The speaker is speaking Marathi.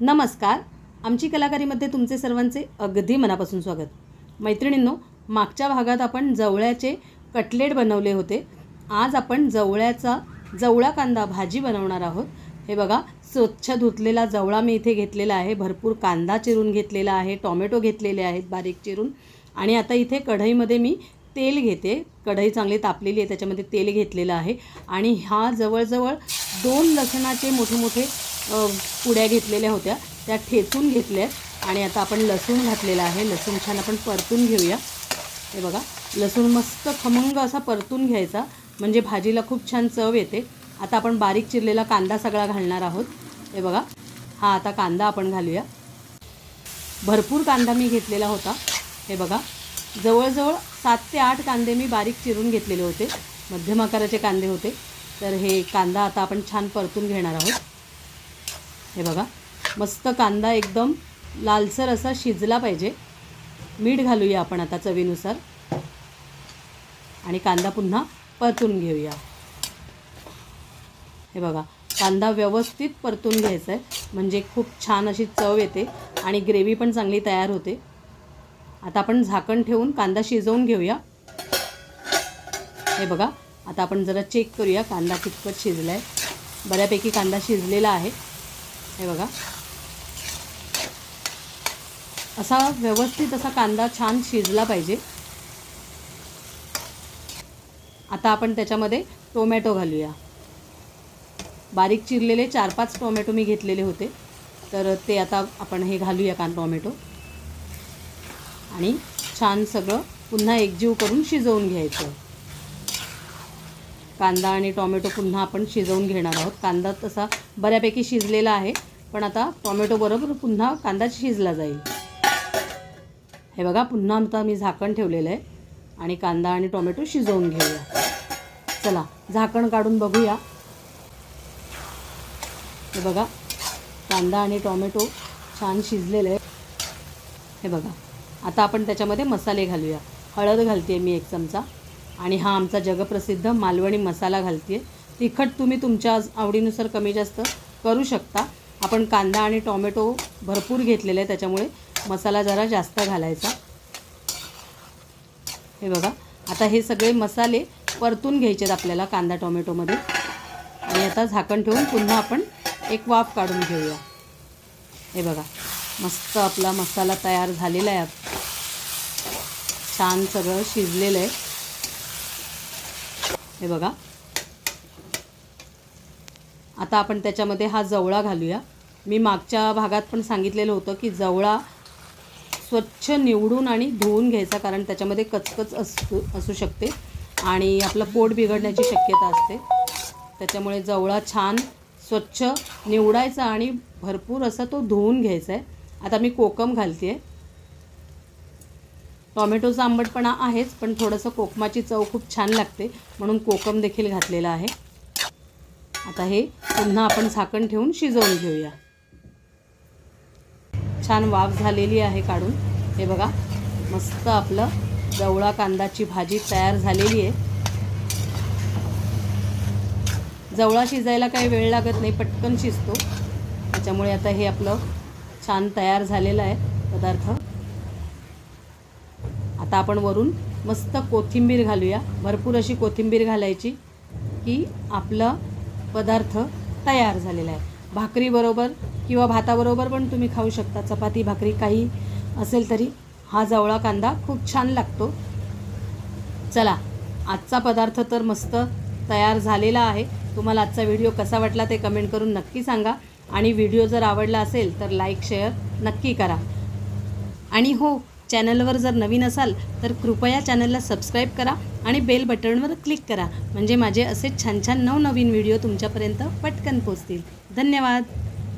नमस्कार. आमची कलाकारीमध्ये तुमचे सर्वांचे अगदी मनापासून स्वागत. मैत्रिणींनो मागच्या भागात आपण जवळ्याचे कटलेट बनवले होते. आज आपण जवळ्याचा जवळा कांदा भाजी बनवणार आहोत. हे बघा स्वच्छ धुतलेला जवळा मी इथे घेतलेला आहे. भरपूर कांदा चिरून घेतलेला आहे टॉमॅटो घेतलेले आहेत बारीक चिरून. आणि आता इथे कढईमध्ये मी तेल घेते. कढई चांगली तापलेली आहे त्याच्यामध्ये तेल घेतलेलं आहे. आणि ह्या जवळजवळ दोन लसणाचे मोठे मोठे पुड्या घेतलेल्या होत्या. त्या ठेचून घेतल्या आणि आता आपण लसूण घातलेला आहे. लसूण छान आपण परतून घेऊया. हे बघा लसूण मस्त खमंग असा परतून घ्यायचा. म्हणजे भाजीला खूप छान चव येते. आता आपण बारीक चिरलेला कांदा सगळा घालणार आहोत. हे बघा हा आता कांदा आपण घालूया. भरपूर कांदा मी घेतलेला होता. हे बघा जवळजवळ सात ते आठ कांदे मी बारीक चिरून घेतलेले होते. मध्यम आकाराचे कांदे होते. तर हे कांदा आता आपण छान परतून घेणार आहोत. हे बघा. मस्त कांदा एकदम लालसर असा शिजला पाहिजे. मीठ घालूया आपण आता चवीनुसार. आणि कांदा पुन्हा परतून घेऊया. हे बघा कांदा व्यवस्थित परतून घ्यायचा आहे म्हणजे खूप छान अशी चव येते आणि ग्रेव्ही पण चांगली तयार होते. आता आपण झाकण ठेवून कांदा शिजवून घेऊया. हे बघा आता आपण जरा चेक करूया कांदा कितपत शिजला आहे बऱ्यापैकी कांदा शिजलेला आहे. हे बघा. असा व्यवस्थित असा कांदा छान शिजला पाहिजे. आता आपण त्याच्यामध्ये टोमॅटो घालूया. बारीक चिरलेले चार पाच टोमॅटो मी घेतलेले होते. तर ते आता आपण हे घालूया कान टोमॅटो. आणि छान सगळं पुन्हा एकजीव करून शिजवून घ्यायचं. कांदा आणि टोमॅटो पुन्हा आपण शिजवून घेणार आहोत. कांदा तसा बऱ्यापैकी शिजलेला आहे पण आता टोमॅटो बरोबर पुन्हा कांदा शिजला जाईल. हे बघा पुन्हा आता मी झाकण ठेवलेलं आहे आणि कांदा आणि टोमॅटो शिजवून घेऊया. चला झाकण काढून बघूया. हे बघा कांदा आणि टोमॅटो छान शिजलेलं आहे हे बघा आता आपण त्याच्यामध्ये मसाले घालूया. हळद घालते मी एक चमचा. आणि हा आमचा जगप्रसिद्ध मालवणी मसाला घालते तिखट तुम्ही तुमच्या आवडीनुसार कमी जास्त करू शकता. आपण कांदा आणि टोमॅटो भरपूर घेतलेले आहे त्याच्यामुळे मसाला जरा जास्त घालायचा. हे बघा आता हे सगळे मसाले परतून घ्यायचे आहेत आपल्याला कांदा टोमॅटोमध्ये. आणि आता झाकण ठेवून पुन्हा आपण एक वाफ काढून घेऊया. हे बघा मस्त आपला मसाला तयार झालेला आहे. छान सगळं शिजलेलं आहे. हे बघा. आता आपण त्याच्यामध्ये हा जवळा घालूया. मी मागच्या भागात पण सांगितलेलं होतं की जवळा स्वच्छ निवडून आणि धुवून घ्यायचा कारण त्याच्यामध्ये कचकच असू असू शकते आणि आपलं पोट बिघडण्याची शक्यता असते. त्याच्यामुळे जवळा छान स्वच्छ निवडायचा आणि भरपूर असा तो धुवून घ्यायचा आहे. आता मी कोकम घालते आहे टॉमॅटोचा आंबटपणा आहेच पण थोडंसं कोकमाची चव खूप छान लागते म्हणून कोकम देखील घातलेला आहे. आता हे पुन्हा आपण झाकण ठेवून शिजवून घेऊया. छान वाफ झालेली आहे काढून. हे बघा मस्त आपलं जवळा कांदाची भाजी तयार झालेली आहे. जवळा शिजायला काही वेळ लागत नाही पटकन शिजतो. त्याच्यामुळे आता हे आपलं छान तयार झालेलं आहे पदार्थ. आता आपण वरून मस्त कोथिंबीर घालूया. भरपूर अशी कोथिंबीर घालायची की आपला पदार्थ तयार झालेला आहे. भाकरीबरोबर किंवा भाताबरोबर पण तुम्ही खाऊ शकता. चपाती भाकरी काही असेल तरी हा जवळा कांदा खूप छान लागतो. चला आजचा पदार्थ तर मस्त तयार झालेला आहे. तुम्हाला आजचा व्हिडिओ कसा वाटला ते कमेंट करून नक्की सांगा. आणि व्हिडिओ जर आवडला असेल तर लाईक शेअर नक्की करा. आणि हो चॅनलवर जर नवीन असाल तर कृपया चॅनलला सबस्क्राईब करा आणि बेल बटनवर क्लिक करा. म्हणजे माझे असे छान छान नवनवीन व्हिडिओ तुमच्यापर्यंत पटकन पोचतील धन्यवाद.